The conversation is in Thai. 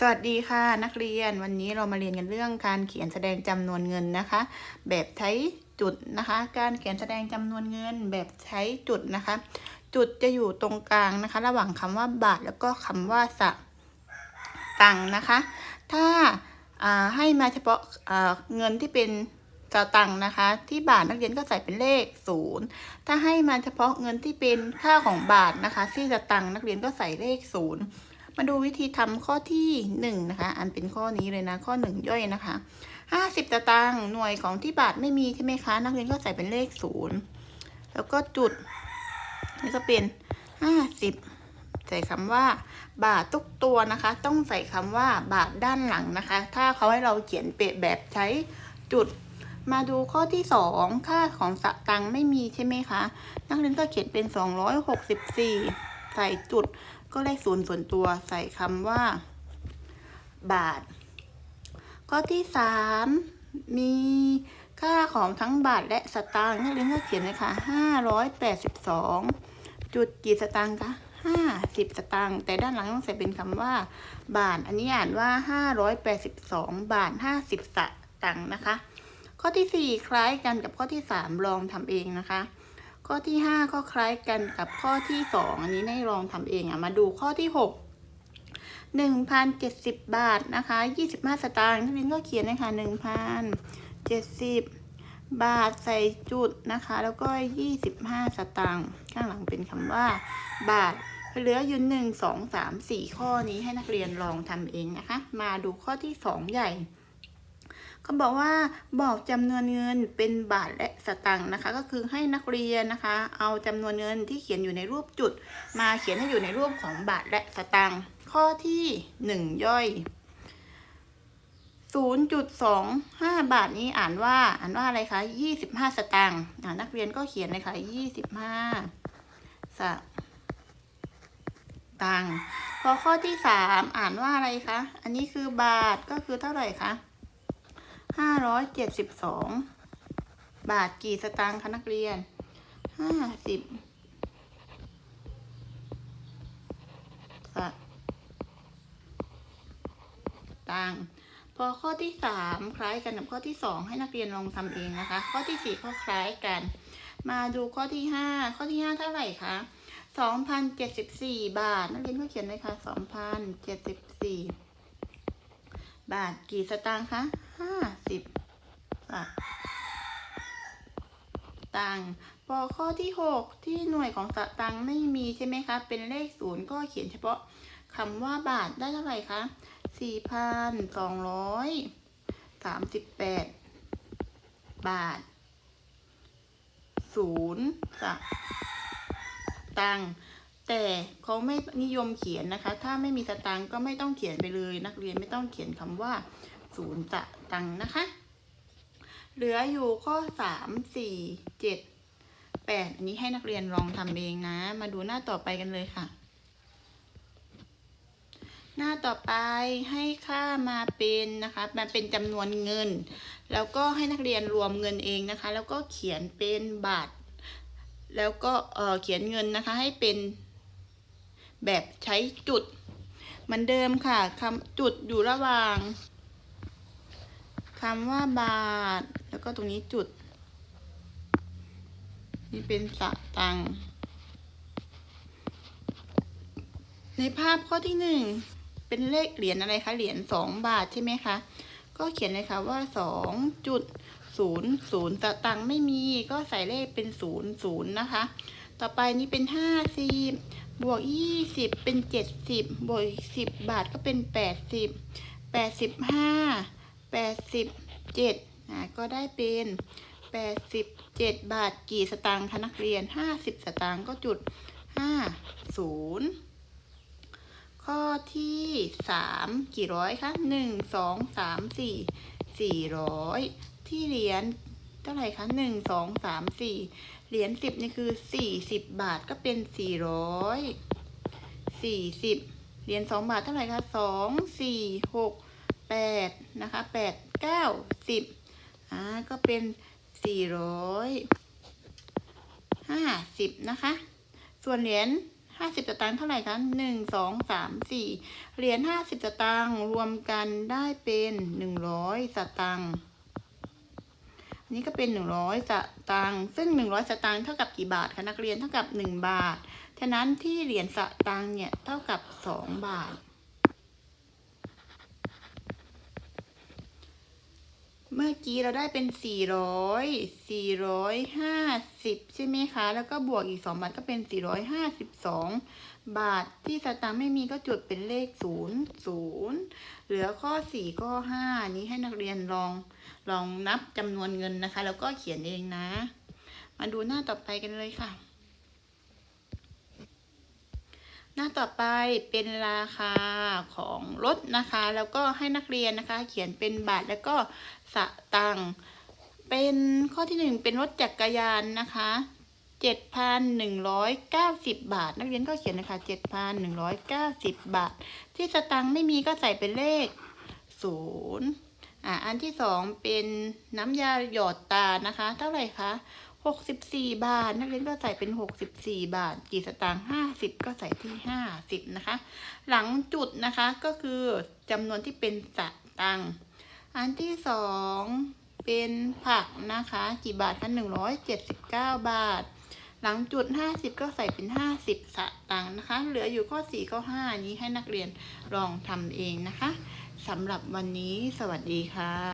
สวัสดีค่ะนักเรียนวันนี้เรามาเรียนกันเรื่องการเขียนแสดงจำนวนเงินนะคะ แบบใช้จุดนะคะ การเขียนแสดงจำนวนเงิน แบบใช้จุดนะคะ จุดจะอยู่ตรงกลางนะคะ ระหว่างคำว่าบาทแล้วก็คำว่าสตังนะคะ ถ้าาให้มาเฉพาะาเงินที่เป็นสตังนะคะ ที่บาทนักเรียนก็ใส่เป็นเลขศูนย์ถ้าให้มาเฉพาะเงินที่เป็นค่าของบาทนะคะที่สตังนักเรียนก็ใส่เลขศูนย์ มาดูวิธีทำข้อที่หนึ่งนะคะ อันเป็นข้อนี้เลยนะ ข้อหนึ่งย่อยนะคะห้าสิบตางหน่วยของที่บาทไม่มีใช่ไหมคะ นักเรียนก็ใส่เป็นเลขศูนย์แล้วก็จุดนี่ก็เป็นห้าสิบใส่คำว่า บาททุกตัวนะคะ ต้องใส่คำว่าบาทด้านหลังนะคะ ถ้าเขาให้เราเขียนเปะแบบใช้จุดมาดูข้อที่สองค่าของสตังไม่มีใช่ไหมคะ นักเรียนก็เขียนเป็นสองร้อยหกสิบสี่ใส่จุด ก็เลขศูนย์ส่วนตัวใส่คำว่า บาท ข้อที่สามมีค่าของทั้งบาทและสตางค์นักเรียนก็เขียนเลยค่ะห้าร้อยแปดสิบสองจุดกี่สตางค์คะห้าสิบสตางค์แต่ด้านหลังต้องใส่เป็นคำว่า บาท อันนี้อ่านว่าห้าร้อยแปดสิบสองบาทห้าสิบสตางค์นะคะ ข้อที่สี่คล้ายกันกับข้อที่สามลองทำเองนะคะ ข้อที่ 5 ก็คล้ายกันกับข้อที่ 2 อันนี้ได้ลองทำเองอะมาดูข้อที่ 6 1,070 บาทนะคะ 25 สตางค์นักเรียนก็เขียนเลยค่ะ1,070 บาทใส่จุดนะคะ แล้วก็ 25 สตางค์ข้างหลังเป็นคำว่า บาทเหลืออยู่หนึ่งสองสามสี่ข้อนี้ให้นักเรียนลองทำเองนะคะ มาดูข้อที่ 2 ใหญ่ เขาบอกว่าบอกจำนวนเงินเป็นบาทและสตางค์นะคะ ก็คือให้นักเรียนนะคะ เอาจำนวนเงินที่เขียนอยู่ในรูปจุด มาเขียนให้อยู่ในรูปของบาทและสตางค์ข้อที่หนึ่งย่อยศูนย์จุดสองห้าบาทนี้อ่านว่าอ่านว่าอะไรคะยี่สิบห้าสตางค์นักเรียนก็เขียนเลยค่ะยี่สิบห้าสตางค์พอข้อที่สามอ่านว่าอะไรคะ อันนี้คือบาทก็คือเท่าไหร่คะ ห้าร้อยเจ็ดสิบสองบาทกี่สตางค์คะนักเรียนห้าสิบสตางค์พอข้อที่สามคล้ายกันกับข้อที่สองให้นักเรียนลองทำเองนะคะ ข้อที่สี่ก็คล้ายกัน มาดูข้อที่ห้าข้อที่ห้าเท่าไหร่คะสองพันเจ็ดสิบสี่บาท นักเรียนก็เขียนเลยค่ะสองพันเจ็ดสิบสี่ บาทกี่สตางค์คะห้าสิบตังค์พอข้อที่หกที่หน่วยของสตังค์ไม่มีใช่ไหมคะ เป็นเลขศูนย์ก็เขียนเฉพาะคำว่าบาทได้เท่าไหร่คะสี่พันสองร้อยสามสิบแปดบาทศูนย์สตังค์ แต่เขาไม่นิยมเขียนนะคะ ถ้าไม่มีสตังก็ไม่ต้องเขียนไปเลย นักเรียนไม่ต้องเขียนคำว่าศูนย์สตังนะคะ เหลืออยู่ข้อสามสี่เจ็ดแปดอันนี้ให้นักเรียนลองทำเองนะ มาดูหน้าต่อไปกันเลยค่ะ หน้าต่อไปให้ค่ามาเป็นนะคะมาเป็นจำนวนเงิน แล้วก็ให้นักเรียนรวมเงินเองนะคะ แล้วก็เขียนเป็นบาทแล้วก็เเขียนเงินนะคะให้เป็น แบบใช้จุดเหมือนเดิมค่ะคำจุดอยู่ระหว่างคำว่าบาท แล้วก็ตรงนี้จุด นี่เป็นสะตัง ในภาพข้อที่หนึ่งเป็นเลขเหรียญอะไรคะเหรียญสองบาทใช่ไหมคะก็เขียนเลยค่ะว่าสองจุดศูนย์ศูนย์สตังไม่มีก็ใส่เลขเป็นศูนย์ศูนย์นะคะ ต่อไปนี่เป็นห้าสิบ บวกยี่สิบเป็นเจ็ดสิบบวกสิบบาทก็เป็นแปดสิบแปดสิบห้าแปดสิบเจ็ดอ่าก็ได้เป็นแปดสิบเจ็ดบาทกี่สตางค์คะนักเรียนห้าสิบสตางค์ก็จุดห้าศูนย์ข้อที่สามกี่ร้อยคะหนึ่งสองสามสี่สี่ร้อยที่เหรียญเท่าไหร่คะหนึ่งสองสามสี่ เหรียญสิบนี่คือสี่สิบบาทก็เป็นสี่ร้อยสี่สิบเหรียญสองบาทเท่าไหร่คะสองสี่หกแปดนะคะแปดเก้าสิบอ่าก็เป็นสี่ร้อยห้าสิบนะคะ ส่วนเหรียญห้าสิบสตางค์เท่าไหร่คะหนึ่งสองสามสี่เหรียญห้าสิบสตางค์รวมกันได้เป็นหนึ่งร้อยสตางค์ นี่ก็เป็นหนึ่งร้อยสตางค์ซึ่งหนึ่งร้อยสตางค์เท่ากับกี่บาทคะนักเรียนเท่ากับหนึ่งบาท ฉะนั้นที่เหรียญสตางค์เนี่ยเท่ากับสองบาท เมื่อกี้เราได้เป็น 400 450 ใช่ไหมคะ แล้วก็บวกอีก 2 บาทก็เป็น 452 บาทที่สตางค์ไม่มีก็จุดเป็นเลข 0 0 เหลือข้อ 4 ข้อ 5 นี้ให้นักเรียนลองลองนับจำนวนเงินนะคะ แล้วก็เขียนเองนะ มาดูหน้าต่อไปกันเลยค่ะ หน้าต่อไปเป็นราคาของรถนะคะ แล้วก็ให้นักเรียนนะคะ เขียนเป็นบาทแล้วก็สตังเป็นข้อที่หนึ่งเป็นรถจักรยานนะคะเจ็ดพันหนึ่งร้อยเก้าสิบบาท นักเรียนก็เขียนนะคะเจ็ดพันหนึ่งร้อยเก้าสิบบาท ที่สตังค์ไม่มีก็ใส่เป็นเลขศูนย์อ่าอันที่สองเป็นน้ำยาหยอดตานะคะ เท่าไหร่คะ หกสิบสี่บาท นักเรียนก็ใส่เป็นหกสิบสี่บาท กี่สตางค์ห้าสิบก็ใส่ที่ห้าสิบนะคะ หลังจุดนะคะก็คือจำนวนที่เป็นสตังค์อันที่สองเป็นผักนะคะ กี่บาทคะหนึ่งร้อยเจ็ดสิบเก้าบาท หลังจุดห้าสิบก็ใส่เป็นห้าสิบสตังค์นะคะ เหลืออยู่ข้อสี่ข้อห้านี้ให้นักเรียนลองทำเองนะคะสำหรับวันนี้สวัสดีค่ะ